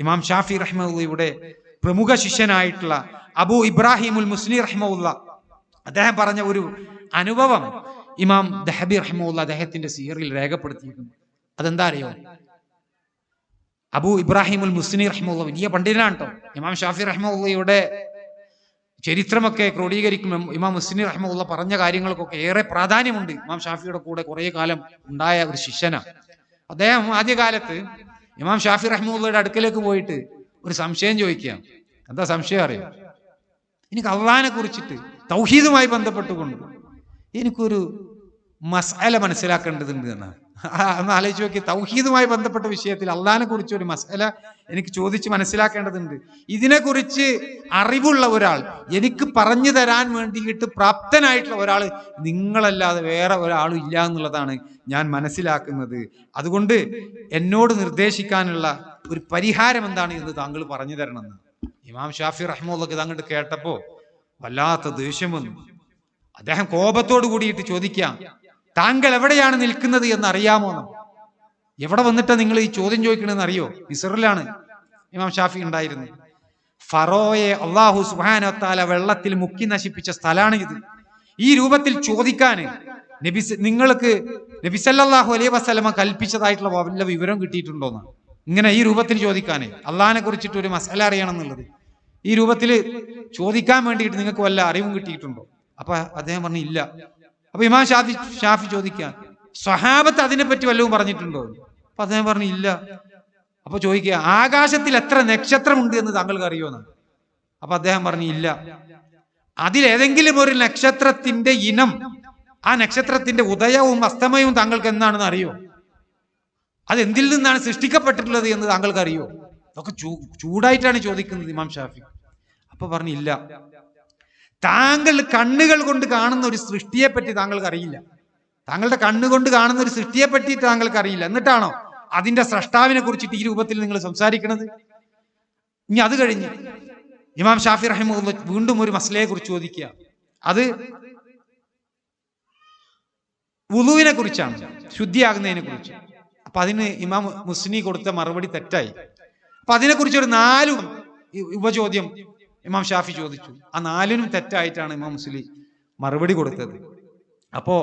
ഇമാം ഷാഫി റഹ്മുള്ളയുടെ പ്രമുഖ ശിഷ്യനായിട്ടുള്ള അബു ഇബ്രാഹിമുൽ മുസ്ലി റഹ്മുള്ള അദ്ദേഹം പറഞ്ഞ ഒരു അനുഭവം ഇമാം ദഹബി റഹ്മുള്ള അദ്ദേഹത്തിന്റെ സീറിൽ രേഖപ്പെടുത്തിയിട്ടുണ്ട്. അതെന്താ അറിയോ? അബു ഇബ്രാഹിമുൽ മുസ്ലി റഹ്മുള്ള വലിയ പണ്ഡിതനാണ് കേട്ടോ ഇമാം ഷാഫി റഹ്മുള്ളയുടെ ചരിത്രമൊക്കെ ക്രോഡീകരിക്കും ഇമാം മുസ്ലിം റഹ്മുള്ള പറഞ്ഞ കാര്യങ്ങൾക്കൊക്കെ ഏറെ പ്രാധാന്യമുണ്ട്. ഇമാം ഷാഫിയുടെ കൂടെ കുറെ കാലം ഉണ്ടായ ഒരു ശിഷ്യനാണ്. അദ്ദേഹം ആദ്യകാലത്ത് ഇമാം ഷാഫി റഹ്മുള്ളയുടെ അടുക്കലേക്ക് പോയിട്ട് ഒരു സംശയം ചോദിക്കുക എന്താ സംശയം അറിയോ? എനിക്ക് അള്ളഹാനെ കുറിച്ചിട്ട് തൗഹീദുമായി ബന്ധപ്പെട്ടുകൊണ്ട് എനിക്കൊരു മസാല മനസ്സിലാക്കേണ്ടതുണ്ട് എന്നാണ്. ഒന്ന് ആലോചിച്ച് നോക്കി. തൗഹീദുമായി ബന്ധപ്പെട്ട വിഷയത്തിൽ അള്ളഹാനെ കുറിച്ച് ഒരു മസല എനിക്ക് ചോദിച്ച് മനസ്സിലാക്കേണ്ടതുണ്ട്. ഇതിനെക്കുറിച്ച് അറിവുള്ള ഒരാൾ എനിക്ക് പറഞ്ഞു തരാൻ വേണ്ടിയിട്ട് പ്രാപ്തനായിട്ടുള്ള ഒരാൾ നിങ്ങളല്ലാതെ വേറെ ഒരാളും ഇല്ല എന്നുള്ളതാണ് ഞാൻ മനസ്സിലാക്കുന്നത്. അതുകൊണ്ട് എന്നോട് നിർദ്ദേശിക്കാനുള്ള ഒരു പരിഹാരം എന്താണ് എന്ന് താങ്കൾ പറഞ്ഞു തരണമെന്ന് ഇമാം ഷാഫി റഹ്മുള്ളക്ക് താങ്കൾ കേട്ടപ്പോ വല്ലാത്ത ദേഷ്യം വന്നു. അദ്ദേഹം കോപത്തോട് കൂടിയിട്ട് ചോദിക്കാം താങ്കൾ എവിടെയാണ് നിൽക്കുന്നത് എന്ന്. അറിയാമോ. എവിടെ വന്നിട്ടാ നിങ്ങൾ ഈ ചോദ്യം ചോദിക്കണമെന്ന് അറിയോ? മിസറിലാണ് ഇമാം ഷാഫി ഉണ്ടായിരുന്നത്. ഫറോയെ അള്ളാഹു സുഹാനത്താല വെള്ളത്തിൽ മുക്കി നശിപ്പിച്ച സ്ഥലമാണ് ഇത് ഈ രൂപത്തിൽ ചോദിക്കാന് നബി നിങ്ങൾക്ക് നബിസല്ലാഹു അലൈ വസ്ലമ കൽപ്പിച്ചതായിട്ടുള്ള വല്ല വിവരം കിട്ടിയിട്ടുണ്ടോന്ന് ഇങ്ങനെ ഈ രൂപത്തിൽ ചോദിക്കാനേ അള്ളഹാനെ കുറിച്ചിട്ട് ഒരു മസാല അറിയണം എന്നുള്ളത് ഈ രൂപത്തിൽ ചോദിക്കാൻ വേണ്ടിയിട്ട് നിങ്ങൾക്ക് വല്ല അറിവും കിട്ടിയിട്ടുണ്ടോ? അപ്പൊ അദ്ദേഹം പറഞ്ഞു ഇല്ല. അപ്പൊ ഇമാം ഷാഫി ഷാഫി ചോദിക്കാൻ സ്വഹാബത്ത് അതിനെപ്പറ്റി വല്ലതും പറഞ്ഞിട്ടുണ്ടോ? അപ്പൊ അദ്ദേഹം പറഞ്ഞു ഇല്ല. അപ്പൊ ചോദിക്കുക ആകാശത്തിൽ എത്ര നക്ഷത്രമുണ്ട് എന്ന് താങ്കൾക്ക് അറിയുമെന്ന് അപ്പൊ അദ്ദേഹം പറഞ്ഞു ഇല്ല. അതിലേതെങ്കിലും ഒരു നക്ഷത്രത്തിന്റെ ഇനം ആ നക്ഷത്രത്തിന്റെ ഉദയവും അസ്തമയവും താങ്കൾക്ക് എന്താണെന്ന് അറിയോ? അതെന്തിൽ നിന്നാണ് സൃഷ്ടിക്കപ്പെട്ടിട്ടുള്ളത് എന്ന് താങ്കൾക്ക് അറിയോ? അതൊക്കെ ചൂടായിട്ടാണ് ചോദിക്കുന്നത് ഇമാം ഷാഫി. അപ്പൊ പറഞ്ഞു ഇല്ല. താങ്കൾ കണ്ണുകൾ കൊണ്ട് കാണുന്ന ഒരു സൃഷ്ടിയെപ്പറ്റി താങ്കൾക്ക് അറിയില്ല താങ്കളുടെ കണ്ണുകൊണ്ട് കാണുന്ന ഒരു സൃഷ്ടിയെ പറ്റിയിട്ട് താങ്കൾക്ക് അറിയില്ല എന്നിട്ടാണോ അതിന്റെ സ്രഷ്ടാവിനെ കുറിച്ചിട്ട് ഈ രൂപത്തിൽ നിങ്ങൾ സംസാരിക്കുന്നത് ഇനി അത് കഴിഞ്ഞ് ഇമാം ഷാഫി റഹിമുള്ള വീണ്ടും ഒരു മസലയെ കുറിച്ച് ചോദിക്കുക. അത് വുളുവിനെ കുറിച്ചാണ് ശുദ്ധിയാകുന്നതിനെ കുറിച്ച്. അപ്പൊ അതിന് ഇമാം മുസ്നി കൊടുത്ത മറുപടി തെറ്റായി. അപ്പൊ അതിനെക്കുറിച്ച് ഒരു നാല് ഉപചോദ്യം ഇമാം ഷാഫി ചോദിച്ചു. ആ നാലിനും തെറ്റായിട്ടാണ് ഇമാം മുസ്ലി മറുപടി കൊടുത്തത്. അപ്പോ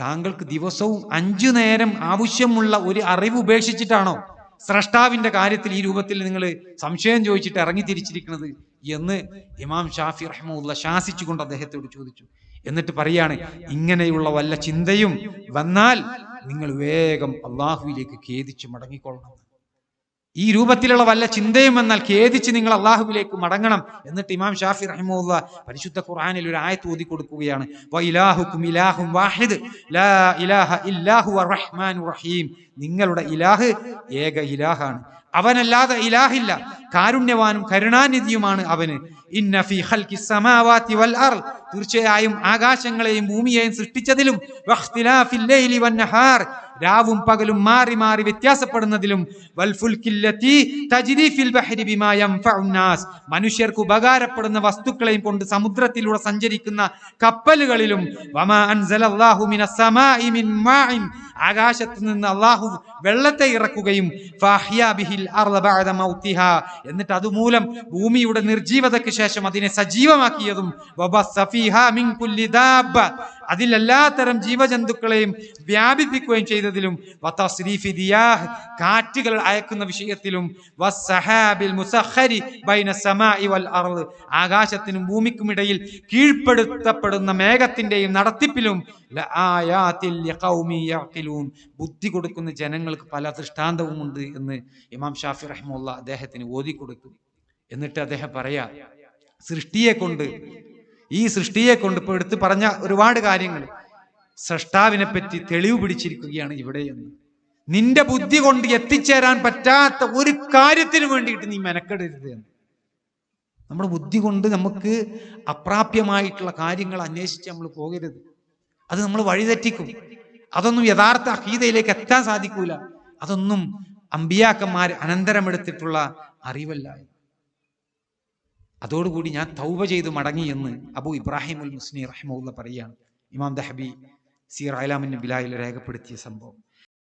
താങ്കൾക്ക് ദിവസവും അഞ്ചു നേരം ആവശ്യമുള്ള ഒരു അറിവ് ഉപേക്ഷിച്ചിട്ടാണോ സ്രഷ്ടാവിന്റെ കാര്യത്തിൽ ഈ രൂപത്തിൽ നിങ്ങൾ സംശയം ചോദിച്ചിട്ട് ഇറങ്ങി തിരിച്ചിരിക്കുന്നത് എന്ന് ഇമാം ഷാഫി റഹ്മുള്ള ശാസിച്ചുകൊണ്ട് അദ്ദേഹത്തോട് ചോദിച്ചു. എന്നിട്ട് പറയാണ് ഇങ്ങനെയുള്ള വല്ല ചിന്തയും വന്നാൽ നിങ്ങൾ വേഗം അള്ളാഹുവിലേക്ക് ഖേദിച്ച് മടങ്ങിക്കൊള്ളണം. ഈ രൂപത്തിലുള്ള വല്ല ചിന്തയും എന്നാൽ ഖേദിച്ച് നിങ്ങൾ അള്ളാഹുവിലേക്ക് മടങ്ങണം എന്നിട്ട് ഇമാം ഷാഫി റഹിമുള്ള പരിശുദ്ധ ഖുർആാനിൽ ഒരു ആയത്ത് ഓതി കൊടുക്കുകയാണ്. നിങ്ങളുടെ ഇലാഹ് ഏക ഇലാഹാണ്. അവനല്ലാതെ ഇലാഹില്ല. കാരുണ്യവാനും കരുണാനിധിയുമാണ് അവന്. തീർച്ചയായും ആകാശങ്ങളെയും ഭൂമിയെയും സൃഷ്ടിച്ചതിലും രാവും പകലും മാറി മാറി വ്യത്യാസപ്പെടുന്നതിലും മനുഷ്യർക്ക് ഉപകാരപ്പെടുന്ന വസ്തുക്കളെയും കൊണ്ട് സമുദ്രത്തിലൂടെ സഞ്ചരിക്കുന്ന കപ്പലുകളിലും ആകാശത്ത് നിന്ന് അള്ളാഹു വെള്ളത്തെ ഇറക്കുകയും എന്നിട്ട് അതുമൂലം ഭൂമിയുടെ നിർജീവതയ്ക്ക് ശേഷം അതിനെ സജീവമാക്കിയതും അതിൽ എല്ലാത്തരം ജീവജന്തുക്കളെയും വ്യാപിപ്പിക്കുകയും ചെയ്തതിലും കാറ്റുകൾ അയക്കുന്ന വിഷയത്തിലും ആകാശത്തിനും ഭൂമിക്കും ഇടയിൽ കീഴ്പ്പെടുത്തപ്പെടുന്ന മേഘത്തിന്റെയും നടത്തിപ്പിലും ബുദ്ധി കൊടുക്കുന്ന ജനങ്ങൾക്ക് പല ദൃഷ്ടാന്തവും ഉണ്ട് എന്ന് ഇമാം ഷാഫി റഹ്മുള്ള അദ്ദേഹത്തിന് ഓതി കൊടുക്കും എന്നിട്ട് അദ്ദേഹം പറയാ സൃഷ്ടിയെ കൊണ്ട് ഈ സൃഷ്ടിയെ കൊണ്ട് എടുത്ത് പറഞ്ഞ ഒരുപാട് കാര്യങ്ങൾ. സൃഷ്ടാവിനെ പറ്റി തെളിവ് പിടിച്ചിരിക്കുകയാണ് ഇവിടെ എന്ന്. നിന്റെ ബുദ്ധി കൊണ്ട് എത്തിച്ചേരാൻ പറ്റാത്ത ഒരു കാര്യത്തിന് വേണ്ടിയിട്ട് നീ മെനക്കെടരുത് എന്ന്. നമ്മുടെ ബുദ്ധി കൊണ്ട് നമുക്ക് അപ്രാപ്യമായിട്ടുള്ള കാര്യങ്ങൾ അന്വേഷിച്ച് നമ്മൾ പോകരുത്. അത് നമ്മൾ വഴിതെറ്റിക്കും. അതൊന്നും യഥാർത്ഥ അഹീതയിലേക്ക് എത്താൻ സാധിക്കൂല. അതൊന്നും അമ്പിയാക്കന്മാർ അനന്തരമെടുത്തിട്ടുള്ള അറിവല്ല അതോടുകൂടി ഞാൻ തൗബ ചെയ്ത് മടങ്ങി എന്ന് അബു ഇബ്രാഹിം ഉൽ മുസ്നി റഹിമുള്ള പറയുകയാണ്. ഇമാം ദഹബി സീർ അലാമിൻ ബിലായിൽ രേഖപ്പെടുത്തിയ സംഭവം.